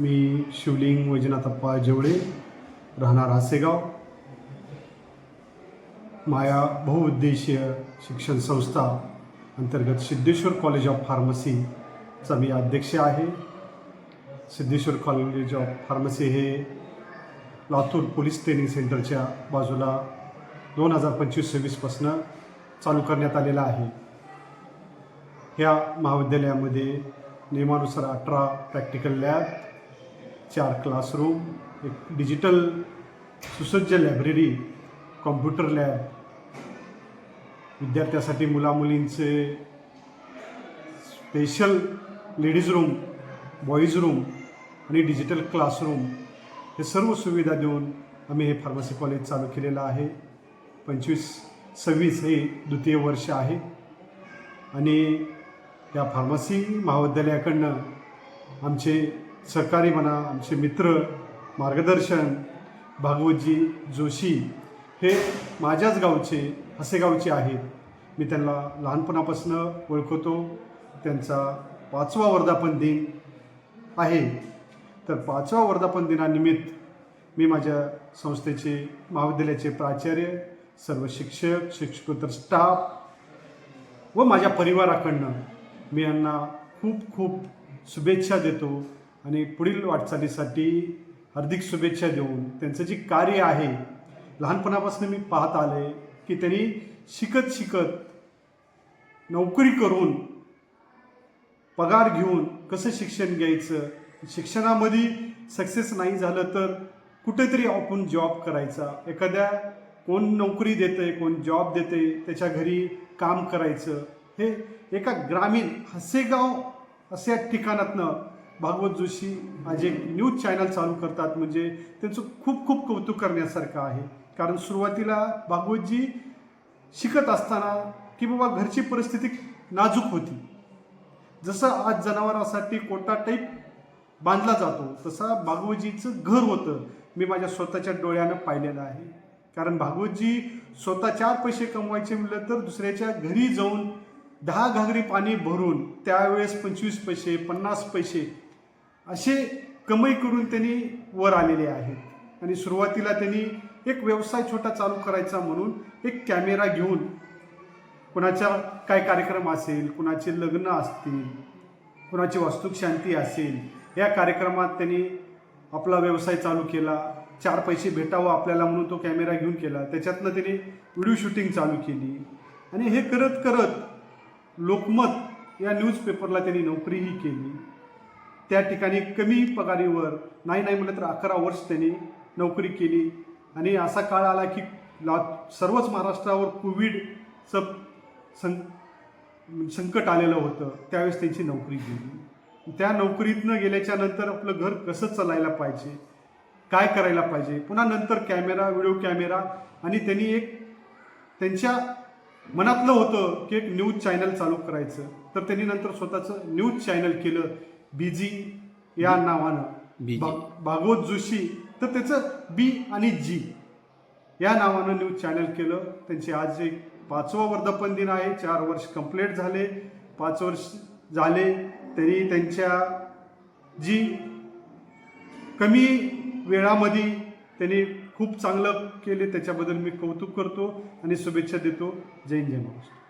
मी शिवलिंग वैजनाथप्पा जेवळे राहणार आसेगाव माया बहुउद्देशीय शिक्षण संस्था अंतर्गत सिद्धेश्वर कॉलेज ऑफ फार्मसीचा मी अध्यक्ष आहे. सिद्धेश्वर कॉलेज ऑफ फार्मसी हे लातूर पोलीस ट्रेनिंग सेंटरच्या बाजूला दोन हजार पंचवीस सव्वीसपासनं चालू करण्यात आलेलं आहे. ह्या महाविद्यालयामध्ये नियमानुसार अठरा प्रॅक्टिकल लॅब चार क्लासरूम एक डिजिटल सुसज्ज लायब्ररी कॉम्प्युटर लॅब विद्यार्थ्यासाठी मुलामुलींचे special ladies room boys room आणि डिजिटल क्लासरूम हे सर्व सुविधा देऊन आम्ही हे फार्मसी कॉलेज चालू केलेलं आहे. पंचवीस सव्वीस हे द्वितीय वर्ष आहे. आणि या फार्मसी महाविद्यालयाकडनं आमचे सहकारी म्हणा आमचे मित्र मार्गदर्शन भागवतजी जोशी हे माझ्याच गावचे हसेगावचे आहेत. मी त्यांना लहानपणापासून ओळखतो. त्यांचा पाचवा वर्धापन दिन आहे. तर पाचवा वर्धापन दिनानिमित्त मी माझ्या संस्थेचे महाविद्यालयाचे प्राचार्य सर्व शिक्षक शिक्षकोत्तर स्टाफ व माझ्या परिवाराकडनं मी यांना खूप खूप शुभेच्छा देतो. आणि पुढील वाटचालीसाठी हार्दिक शुभेच्छा देऊन त्यांचं जे कार्य आहे लहानपणापासून मी पाहत आले की त्यांनी शिकत शिकत नोकरी करून पगार घेऊन कसं शिक्षण घ्यायचं? शिक्षणामध्ये सक्सेस नाही झालं तर कुठेतरी आपण जॉब करायचा. एखाद्या कोण नोकरी देते कोण जॉब देते त्याच्या घरी काम करायचं. हे एका ग्रामीण हसेगाव अशा ठिकाणातनं भागवत जोशी आज एक न्यूज चॅनल चालू करतात. म्हणजे त्यांचं खूप खूप कौतुक करण्यासारखं आहे. कारण सुरुवातीला भागवतजी शिकत असताना की बाबा घरची परिस्थिती नाजूक होती. जसं आज जनावरांसाठी कोटा टाईप बांधला जातो तसा भागवतजीचं घर होतं. मी माझ्या स्वतःच्या डोळ्यानं पाहिलेलं आहे. कारण भागवतजी स्वतः चार पैसे कमवायचे म्हटलं तर दुसऱ्याच्या घरी जाऊन दहा घागरी पाणी भरून त्यावेळेस पंचवीस पैसे पन्नास पैसे असे कमाई करून त्यांनी वर आलेले आहेत. आणि सुरुवातीला त्यांनी एक व्यवसाय छोटा चालू करायचा म्हणून एक कॅमेरा घेऊन कुणाच्या काय कार्यक्रम असेल कुणाचे लग्न असतील कुणाची वास्तुक शांती असेल या कार्यक्रमात त्यांनी आपला व्यवसाय चालू केला. चार पैसे भेटावं आपल्याला म्हणून तो कॅमेरा घेऊन केला. त्याच्यातनं त्यांनी व्हिडिओ शूटिंग चालू केली. आणि हे करत करत लोकमत या न्यूजपेपरला त्यांनी नोकरीही केली. त्या ठिकाणी कमी पगारीवर नाही नाही म्हटलं तर अकरा वर्ष त्यांनी नोकरी केली. आणि असा काळ आला की ला सर्वच महाराष्ट्रावर कोविडचं सं संकट आलेलं होतं. त्यावेळेस त्यांची नोकरी गेली. त्या नोकरीतनं गेल्याच्यानंतर आपलं घर कसं चालायला पाहिजे? काय करायला पाहिजे? पुन्हा नंतर कॅमेरा व्हिडिओ कॅमेरा आणि त्यांनी एक त्यांच्या मनातलं होतं की एक न्यूज चॅनल चालू करायचं. तर त्यांनी नंतर स्वतःचं न्यूज चॅनल केलं. बीजी या नावानं. भागवत जोशी. तर त्याचं बी आणि जी या नावानं न्यूज चॅनल केलं. त्यांचे आज एक पाचवा वर्धापन दिन आहे. चार वर्ष कंप्लीट झाले. पाच वर्ष झाले तरी त्यांच्या जी कमी वेळामध्ये त्यांनी खूप चांगलं केले त्याच्याबद्दल मी कौतुक करतो आणि शुभेच्छा देतो. जय हिंद जय महाराष्ट्र.